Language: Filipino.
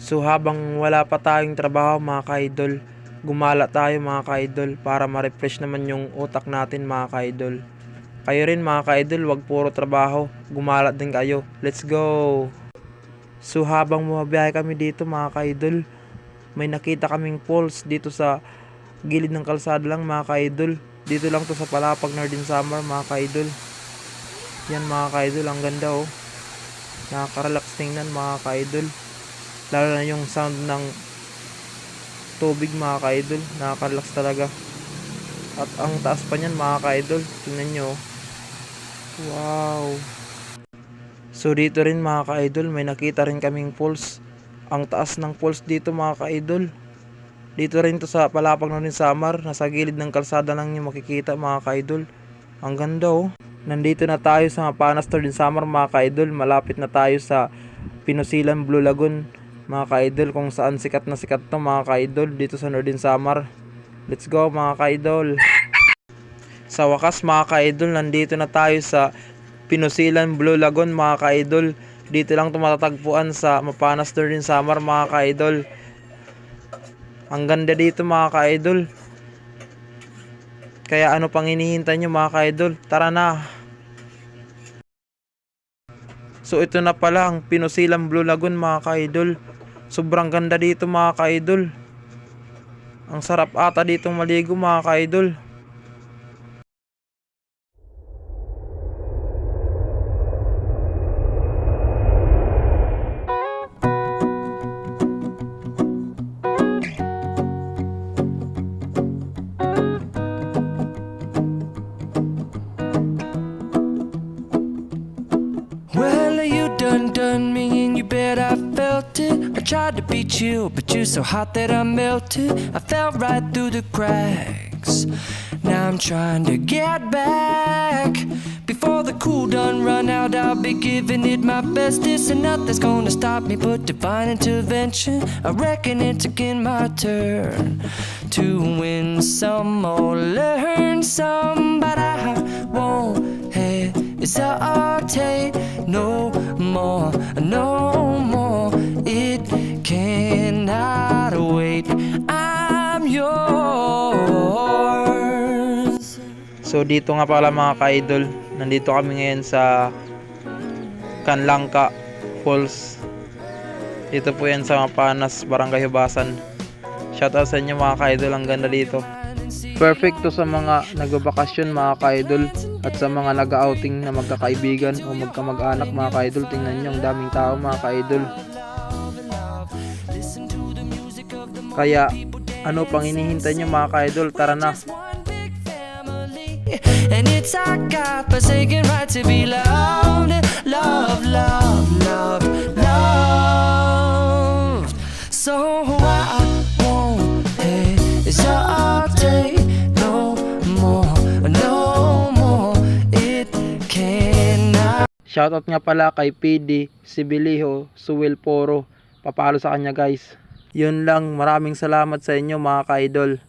So habang wala pa tayong trabaho mga ka-idol, gumala tayo mga ka-idol para ma-refresh naman yung utak natin mga ka-idol. Kayo rin mga ka-idol, wag puro trabaho, gumala din kayo. Let's go! So habang bumabiyahe kami dito mga ka-idol, may nakita kaming falls dito sa gilid ng kalsada lang mga ka-idol. Dito lang to sa Palapag Northern Summer mga ka-idol. Yan mga ka-idol, ang ganda oh. Nakaka-relax tingnan mga ka-idol. Lalo na yung sound ng tubig mga ka-idol. Nakaka-relax talaga. At ang taas pa niyan mga ka-idol. Tingnan nyo. oh. Wow. So dito rin mga ka-idol, may nakita rin kaming falls. Ang taas ng falls dito mga ka-idol. Dito rin to sa Palapag ng Samar, nasa gilid ng kalsada lang yung makikita mga ka-idol. Ang ganda oh. Nandito na tayo sa Mapanas Northern Samar mga ka-idol. Malapit na tayo sa Pinusilan Blue Lagoon mga ka-idol kung saan sikat na sikat to mga ka-idol dito sa Northern Samar. Let's go mga ka-idol. Sa wakas mga ka-idol, nandito na tayo sa Pinusilan Blue Lagoon mga ka-idol. Dito lang tumatatagpuan sa Mapanas Northern Samar mga ka-idol. Ang ganda dito mga ka-idol. Kaya ano pang hinihintay nyo mga ka-idol? Tara na! So ito na pala ang Pinusilang Blue Lagoon mga ka-idol. Sobrang ganda dito mga ka-idol. Ang sarap ata ditong maligo mga ka-idol. Done me and you bet I felt it. I tried to be chill, but you're so hot that I melted. I fell right through the cracks. Now I'm trying to get back. Before the cool done run out, I'll be giving it my bestest, and nothing's gonna stop me but divine intervention. I reckon it's again my turn to win some or learn some, but So dito nga pala mga ka-idol, nandito kami ngayon sa Kanlangka Falls. Dito po yan sa Mapanas, Barangay Hubasan. Shoutout sa inyo mga ka-idol, ang ganda dito. Perfect to sa mga nagbabakasyon mga ka-idol at sa mga nag-outing na magkakaibigan o magkamag-anak mga ka-idol. Tingnan nyo ang daming tao mga ka-idol. Kaya ano pang hinihintay nyo mga ka-idol? Tara na! And it's our God-forsaken right to be loved, love, love, love, loved. So I won't hesitate no more, no more. It cannot. Shoutout nga pala kay PD Sibiliho Suwil Poro. Papalo sa kanya guys. Yun lang, maraming salamat sa inyo mga ka-idol.